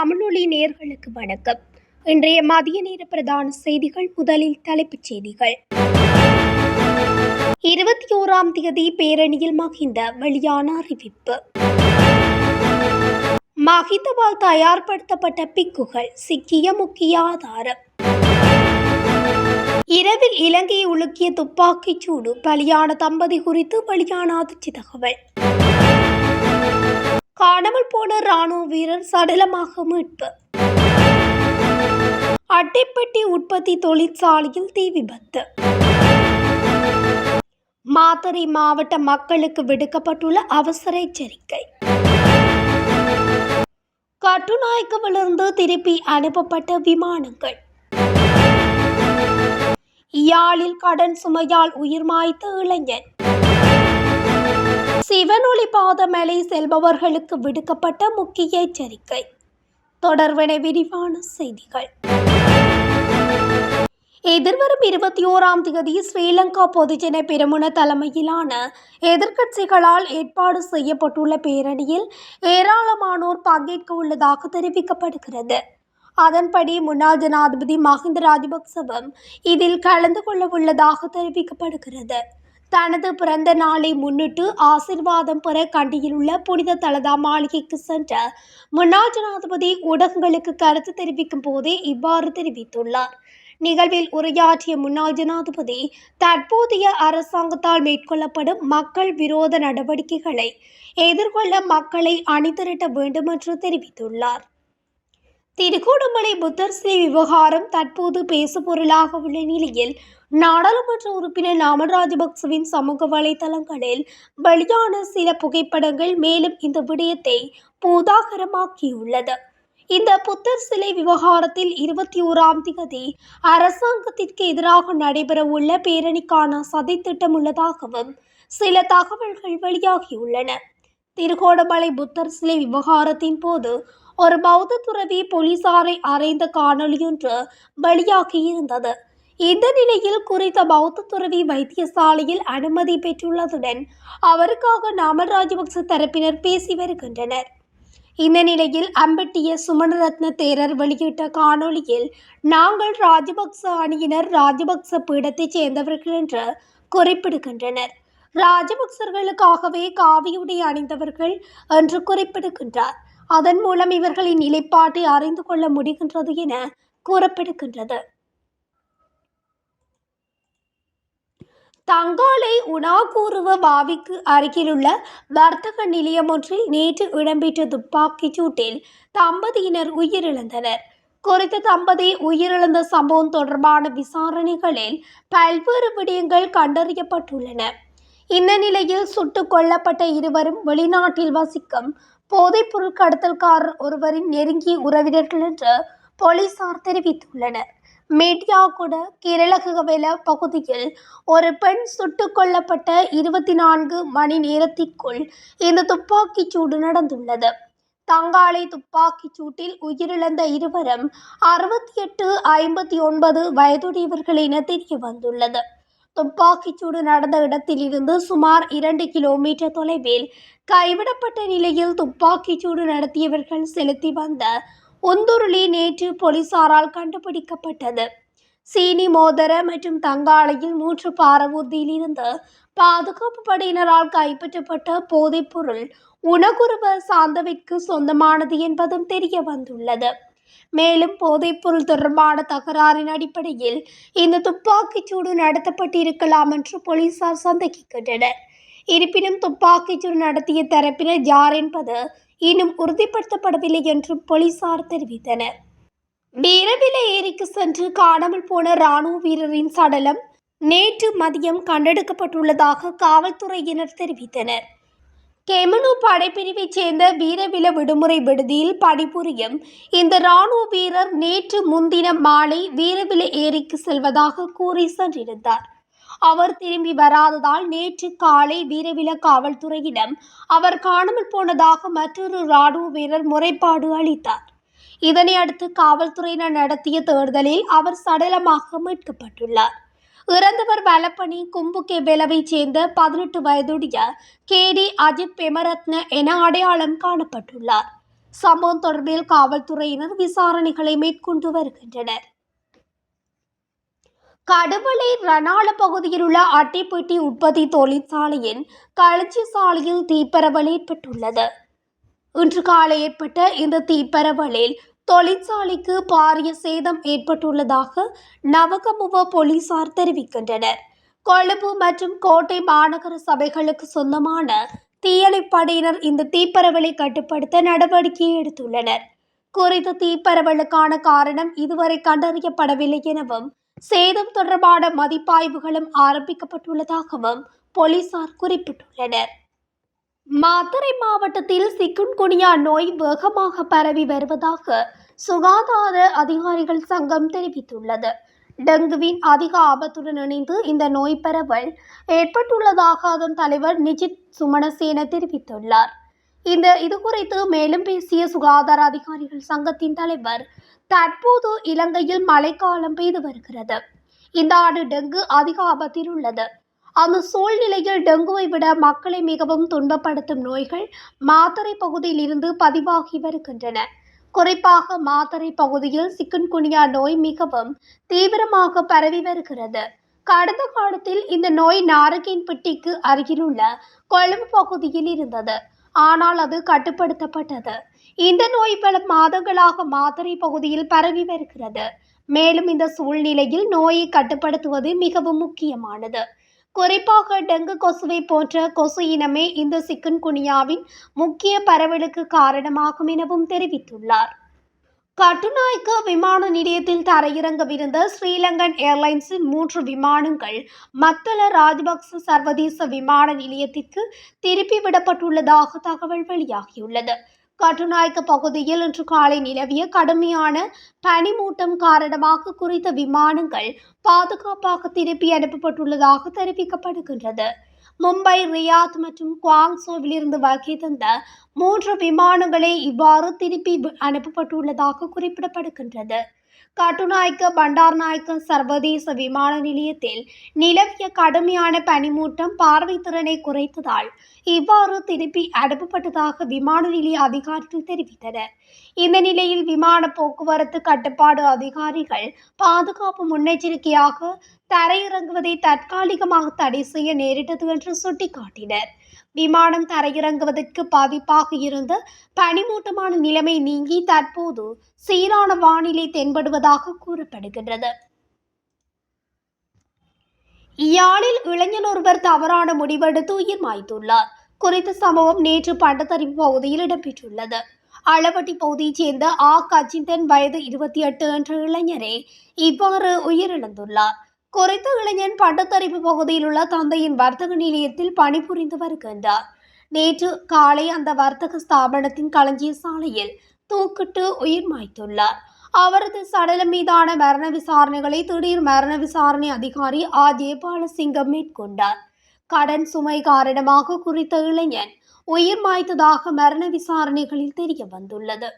தமிழொலி நேர்களுக்கு வணக்கம். இன்றைய மதிய நேர பிரதான செய்திகள் முதலில் தலைப்புச் செய்திகள். இருபத்தி ஓராம் தேதி பேரணியில் மகிந்த வெளியான அறிவிப்பு. மகிந்தவால் தயார்படுத்தப்பட்ட பிக்குகள் சிக்கிய முக்கிய ஆதாரம். இரவில் இலங்கையை உலுக்கிய துப்பாக்கிச் சூடு பலியான தம்பதி குறித்து வெளியான அதிர்ச்சி தகவல். காணாமல் போன ராணுவ வீரர் சடலமாக மீட்பு. அட்டைப்பட்டி உற்பத்தி தொழிற்சாலையில் தீ விபத்து. மாத்தறை மாவட்ட மக்களுக்கு விடுக்கப்பட்டுள்ள அவசர எச்சரிக்கை. கட்டுநாயக்கவிலிருந்து திருப்பி அனுப்பப்பட்ட விமானங்கள். யாழில் கடன் சுமையால் உயிர் மாய்த்த இளைஞன். சிவனொளி பாதமலை செல்பவர்களுக்கு விடுக்கப்பட்ட முக்கிய எச்சரிக்கை. தொடர்பென விரிவான செய்திகள். எதிர்வரும் இருபத்தி ஓராம் தேதி ஸ்ரீலங்கா பொதுஜன பெருமுன தலைமையிலான எதிர்க்கட்சிகளால் ஏற்பாடு செய்யப்பட்டுள்ள பேரணியில் ஏராளமானோர் பங்கேற்க உள்ளதாக தெரிவிக்கப்படுகிறது. அதன்படி முன்னாள் ஜனாதிபதி மஹிந்த ராஜபக்சவும் இதில் கலந்து கொள்ள உள்ளதாக தெரிவிக்கப்படுகிறது. தனது பிறந்த நாளை முன்னிட்டு ஆசிர்வாதம் பெற கண்டியில் உள்ள புனித தலதா மாளிகைக்கு சென்ற முன்னாள் ஜனாதிபதி ஊடகங்களுக்கு கருத்து தெரிவிக்கும் போதே இவ்வாறு தெரிவித்துள்ளார். நிகழ்வில் உரையாற்றிய முன்னாள் ஜனாதிபதி தற்போதைய அரசாங்கத்தால் மேற்கொள்ளப்படும் மக்கள் விரோத நடவடிக்கைகளை எதிர்கொள்ள மக்களை அணிதிரட்ட வேண்டும் என்று தெரிவித்துள்ளார். திருகோணமலை புத்தர் சிலை விவகாரம் தற்போது பேசுபொருளாக உள்ள நிலையில் நாடாளுமன்ற உறுப்பினர் நாமல் ராஜபக்சவின் சமூக வலைதளங்களில் வெளியான சில புகைப்படங்கள் மேலும் இந்த விடயத்தை பூதாகரமாக்கியுள்ளது. இந்த புத்தர் சிலை விவகாரத்தில் இருபத்தி ஓராம் தேதி அரசாங்கத்திற்கு எதிராக நடைபெறவுள்ள பேரணிக்கான சதித்திட்டம் உள்ளதாகவும் சில தகவல்கள் வெளியாகியுள்ளன. திருகோணமலை புத்தர் சிலை விவகாரத்தின் போது ஒரு பௌத்த துறவி போலீசாரை அறைந்த காணொலியொன்று வெளியாகியிருந்தது. இந்த நிலையில் குறித்த பௌத்த துறவி வைத்தியசாலையில் அனுமதி பெற்றுள்ளதுடன் அவருக்காக நாமல் ராஜபக்ச தரப்பினர் பேசி வருகின்றனர். இந்த நிலையில் அம்பட்டிய சுமணரத்ன தேரர் வெளியிட்ட காணொளியில் நாங்கள் ராஜபக்ச அணியினர் ராஜபக்ச பீடத்தைச் சேர்ந்தவர்கள் என்று குறிப்பிடுகின்றனர். ராஜபக்சர்களுக்காகவே காவியுடை அணிந்தவர்கள் என்று குறிப்பிடுகின்றார். அதன் மூலம் இவர்களின் நிலைப்பாட்டை அறிந்து கொள்ள முடிகின்றது என கூறப்படுகின்றது. தங்காலை உணாகூருவ பாவிக்கு அருகிலுள்ள வர்த்தக நிலையம் ஒன்றில் நேற்று இடம்பெற்ற துப்பாக்கிச் சூட்டில் தம்பதியினர் உயிரிழந்தனர். குறித்த தம்பதி உயிரிழந்த சம்பவம் தொடர்பான விசாரணைகளில் பல்வேறு விடயங்கள் கண்டறியப்பட்டுள்ளன. இந்த நிலையில் சுட்டுக் கொல்லப்பட்ட இருவரும் வெளிநாட்டில் வசிக்கும் போதைப்பொருள் கடத்தல்காரர் ஒருவரின் நெருங்கிய உறவினர்கள் என்று போலீசார் தெரிவித்துள்ளனர். மேட்டியாகுட கிரளகவெல பகுதியில் ஒரு பெண் சுட்டு கொல்லப்பட்ட இருபத்தி நான்கு மணி நேரத்திற்குள் இந்த துப்பாக்கிச் சூடு நடந்துள்ளது. தங்காலை துப்பாக்கிச் சூட்டில் உயிரிழந்த இருவரும் அறுபத்தி எட்டு ஐம்பத்தி ஒன்பது வயதுடையவர்கள் என தெரிய வந்துள்ளது துப்பாக்கிச்சூடு நடந்த இடத்திலிருந்து சுமார் இரண்டு கிலோமீட்டர் தொலைவில் கைவிடப்பட்ட நிலையில் துப்பாக்கிச்சூடு நடத்தியவர்கள் செலுத்தி வந்த உந்துருளி நேற்று போலீசாரால் கண்டுபிடிக்கப்பட்டது. சீனி மோதர மற்றும் தங்காலையில் மூன்று பாரவூர்தியில் இருந்து பாதுகாப்பு படையினரால் கைப்பற்றப்பட்ட போதைப்பொருள் உணகுருவ சாந்தவிற்கு சொந்தமானது என்பதும் தெரிய வந்துள்ளது. மேலும் போதைப்பொருள் தொடர்பான தகராறின் அடிப்படையில் இந்த துப்பாக்கிச்சூடு நடத்தப்பட்டிருக்கலாம் என்று போலீசார் சந்தேகிக்கின்றனர். இருப்பினும் துப்பாக்கிச்சூடு நடத்திய தரப்பினர் யார் என்பது இன்னும் உறுதிப்படுத்தப்படவில்லை என்றும் போலீசார் தெரிவித்தனர். வீரவில ஏரிக்கு சென்று காணாமல் போன ராணுவ வீரரின் சடலம் நேற்று மதியம் கண்டெடுக்கப்பட்டுள்ளதாக காவல்துறையினர் தெரிவித்தனர். கெமனு படைப்பிரிவைச் சேர்ந்த வீரவில விடுமுறை விடுதியில் பணிபுரியும் இந்த ராணுவ வீரர் நேற்று முன்தினம் மாலை வீரவில ஏரிக்கு செல்வதாக கூறி சென்றிருந்தார். அவர் திரும்பி வராததால் நேற்று காலை வீரவில காவல்துறையிடம் அவர் காணாமல் போனதாக மற்றொரு ராணுவ வீரர் முறைப்பாடு அளித்தார். இதனை அடுத்து காவல்துறையினர் நடத்திய தேடுதலில் அவர் சடலமாக மீட்கப்பட்டுள்ளார். இறந்தவர் வலப்பணி கும்புகே வெலவைச் சேர்ந்த பதினெட்டு வயதுடைய கே டி அஜித் பெமரத்ன என அடையாளம் காணப்பட்டுள்ளார். சம்பவம் தொடர்பில் காவல்துறையினர் விசாரணைகளை மேற்கொண்டு வருகின்றனர். கடுவளை ரணால பகுதியில் உள்ள அட்டைப்பெட்டி உற்பத்தி தொழிற்சாலையின் களஞ்சி சாலையில் தீப்பரவல் ஏற்பட்டுள்ளது. இன்று காலை ஏற்பட்ட இந்த தீப்பரவலில் தொழிற்சாலைக்கு பாரிய சேதம் ஏற்பட்டுள்ளதாக நவகமுவ போலீசார் தெரிவிக்கின்றனர். கொழும்பு மற்றும் கோட்டை மாநகர சபைகளுக்கு சொந்தமான தீயணைப்படையினர் இந்த தீப்பரவலை கட்டுப்படுத்த நடவடிக்கை எடுத்துள்ளனர். குறித்த தீப்பரவலுக்கான காரணம் இதுவரை கண்டறியப்படவில்லை எனவும் சேதம் தொடர்பான மதிப்பாய்வுகளும் ஆரம்பிக்கப்பட்டுள்ளதாகவும் போலீசார் குறிப்பிட்டுள்ளனர். மதுரை மாவட்டத்தில் சிக்குன்குனியா நோய் வேகமாக பரவி வருவதாக சுகாதார அதிகாரிகள் சங்கம் தெரிவித்துள்ளது. டெங்குவின் அதிக ஆபத்துடன் இணைந்து இந்த நோய் பரவல் ஏற்பட்டுள்ளதாக அதன் தலைவர் நிஜித் சுமணசேன தெரிவித்துள்ளார். இந்த இது குறித்து மேலும் பேசிய சுகாதார அதிகாரிகள் சங்கத்தின் தலைவர் தற்போது இலங்கையில் மழைக்காலம் பெய்து வருகிறது. இந்த ஆண்டு டெங்கு அதிக ஆபத்தில் உள்ளது. அந்த சூழ்நிலையில் டெங்குவை விட மக்களை மிகவும் துன்பப்படுத்தும் நோய்கள் மாத்தறை பகுதியில் இருந்து பதிவாகி வருகின்றன. குறிப்பாக மாத்தறை பகுதியில் சிக்கன்குனியா நோய் மிகவும் தீவிரமாக பரவி வருகிறது. கடந்த காலத்தில் இந்த நோய் நாரகின்பட்டிக்கு அருகிலுள்ள கொழும்பு பகுதியில் இருந்தது. ஆனால் அது கட்டுப்படுத்தப்பட்டது. இந்த நோய் பல மாதங்களாக மாத்தறை பகுதியில் பரவி வருகிறது. மேலும் இந்த சூழ்நிலையில் நோயை கட்டுப்படுத்துவது மிகவும் முக்கியமானது. குறிப்பாக டெங்கு கொசுவை போன்ற கொசு இனமே இந்த சிக்கன்குனியாவின் முக்கிய பரவலுக்கு காரணமாகும் எனவும் தெரிவித்துள்ளார். கட்டுநாய்க்கு விமான நிலையத்தில் தரையிறங்கவிருந்த ஸ்ரீலங்கன் ஏர்லைன்ஸின் மூன்று விமானங்கள் மத்தள ராஜபக்ச சர்வதேச விமான நிலையத்திற்கு திருப்பி விடப்பட்டுள்ளதாக தகவல் வெளியாகியுள்ளது. கட்டுநாயக்க பகுதியில் இன்று காலை நிலவிய கடுமையான பனிமூட்டம் காரணமாக குறித்த விமானங்கள் பாதுகாப்பாக திருப்பி அனுப்பப்பட்டுள்ளதாக தெரிவிக்கப்படுகின்றது. மும்பை ரியாத் மற்றும் குவாங்சோவிலிருந்து வகை வருகை தந்த மூன்று விமானங்களே இவ்வாறு திருப்பி அனுப்பப்பட்டுள்ளதாக குறிப்பிடப்படுகின்றது. கட்டுநாயக்க பண்டார்நாயக்க சர்வதேச விமான நிலையத்தில் நிலவிய கடுமையான பனிமூட்டம் பார்வை திறனை குறைத்ததால் இவ்வாறு திருப்பி அனுப்பப்பட்டதாக விமான நிலைய அதிகாரிகள் தெரிவித்தனர் இந்த நிலையில் விமான போக்குவரத்து கட்டுப்பாடு அதிகாரிகள் பாதுகாப்பு முன்னெச்சரிக்கையாக தரையிறங்குவதை தற்காலிகமாக தடை செய்ய நேரிட்டது என்று சுட்டிக்காட்டினர் விமானம் தரையிறங்குவதற்கு பாதிப்பாக இருந்த பனிமூட்டமான நிலைமை நீங்கி தற்போது சீரான வானிலை தென்படுவதாக கூறப்படுகின்றது. யாழில் இளைஞன் ஒருவர் தவறான முடிவெடுத்து உயிர் மாய்த்துள்ளார். குறித்த சம்பவம் நேற்று பட்டத்தறிவு பகுதியில் இடம்பெற்றுள்ளது. அளவட்டி பகுதியைச் சேர்ந்த ஆ. கச்சிந்தன் வயது இருபத்தி எட்டு என்ற இளைஞரே இவ்வாறு உயிரிழந்துள்ளார். குறித்த இளைஞன் பட்டத்தரிப்பு பகுதியில் உள்ள தந்தையின் வர்த்தக நிலையத்தில் பணிபுரிந்து வருகின்றார் நேற்று காலை அந்த வர்த்தக ஸ்தாபனத்தின் களஞ்சிய சாலையில் தூக்கிட்டு உயிர் மாய்த்துள்ளார். அவரது சடலம் மீதான மரண விசாரணைகளை திடீர் மரண விசாரணை அதிகாரி ஆ. ஜெயபாலசிங்கம் மேற்கொண்டார். கடன் சுமை காரணமாக குறித்த இளைஞன் உயிர் மாய்த்ததாக மரண விசாரணைகளில் தெரிய வந்துள்ளது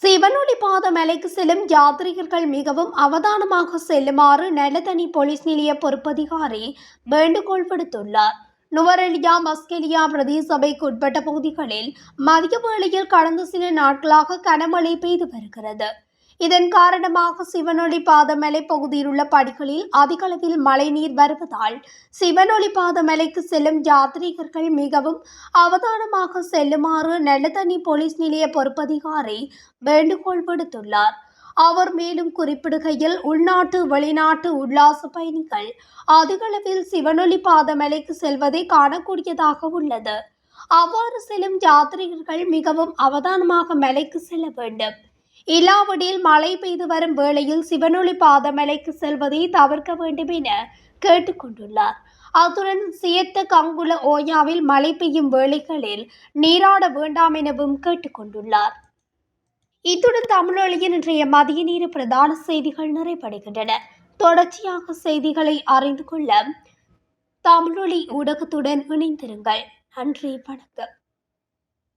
சிவனொளி பாத மலைக்கு செல்லும் யாத்ரீகர்கள் மிகவும் அவதானமாக செல்லுமாறு நல்லதனி போலீஸ் நிலைய பொறுப்பதிகாரி வேண்டுகோள் விடுத்துள்ளார். நுவரெலியா மஸ்கெலியா பிரதேச சபைக்கு உட்பட்ட பகுதிகளில் மதிய வேளையில் கடந்த சில நாட்களாக கனமழை பெய்து வருகிறது. இதன் காரணமாக சிவனொளி பாதமலை பகுதியில் உள்ள படிகளில் அதிக அளவில் மழைநீர் வருவதால் சிவனொளி பாதமலைக்கு செல்லும் யாத்ரீகர்கள் மிகவும் அவதானமாக செல்லுமாறு நல்லதண்ணி போலீஸ் நிலைய பொறுப்பதிகாரி வேண்டுகோள் விடுத்துள்ளார். அவர் மேலும் குறிப்பிடுகையில் உள்நாட்டு வெளிநாட்டு உல்லாச பயணிகள் அதிகளவில் சிவனொளி பாதமலைக்கு செல்வதை காணக்கூடியதாக உள்ளது. அவ்வாறு செல்லும் யாத்ரீகர்கள் மிகவும் அவதானமாக மலைக்கு செல்ல வேண்டும். இல்லாவிடில் மழை பெய்து வரும் வேளையில் சிவனொளி பாதமலைக்கு செல்வதை தவிர்க்க வேண்டும் என கேட்டுக்கொண்டுள்ளார். அத்துடன் சியத்த கங்குல ஓயாவில் மழை பெய்யும் வேளைகளில் நீராட வேண்டாம் எனவும் கேட்டுக்கொண்டுள்ளார். இத்துடன் தமிழொழியின் இன்றைய மதிய நேர பிரதான செய்திகள் நிறைவடைகின்றன. தொடர்ச்சியாக செய்திகளை அறிந்து கொள்ள தமிழொலி ஊடகத்துடன் இணைந்திருங்கள். நன்றி வணக்கம்.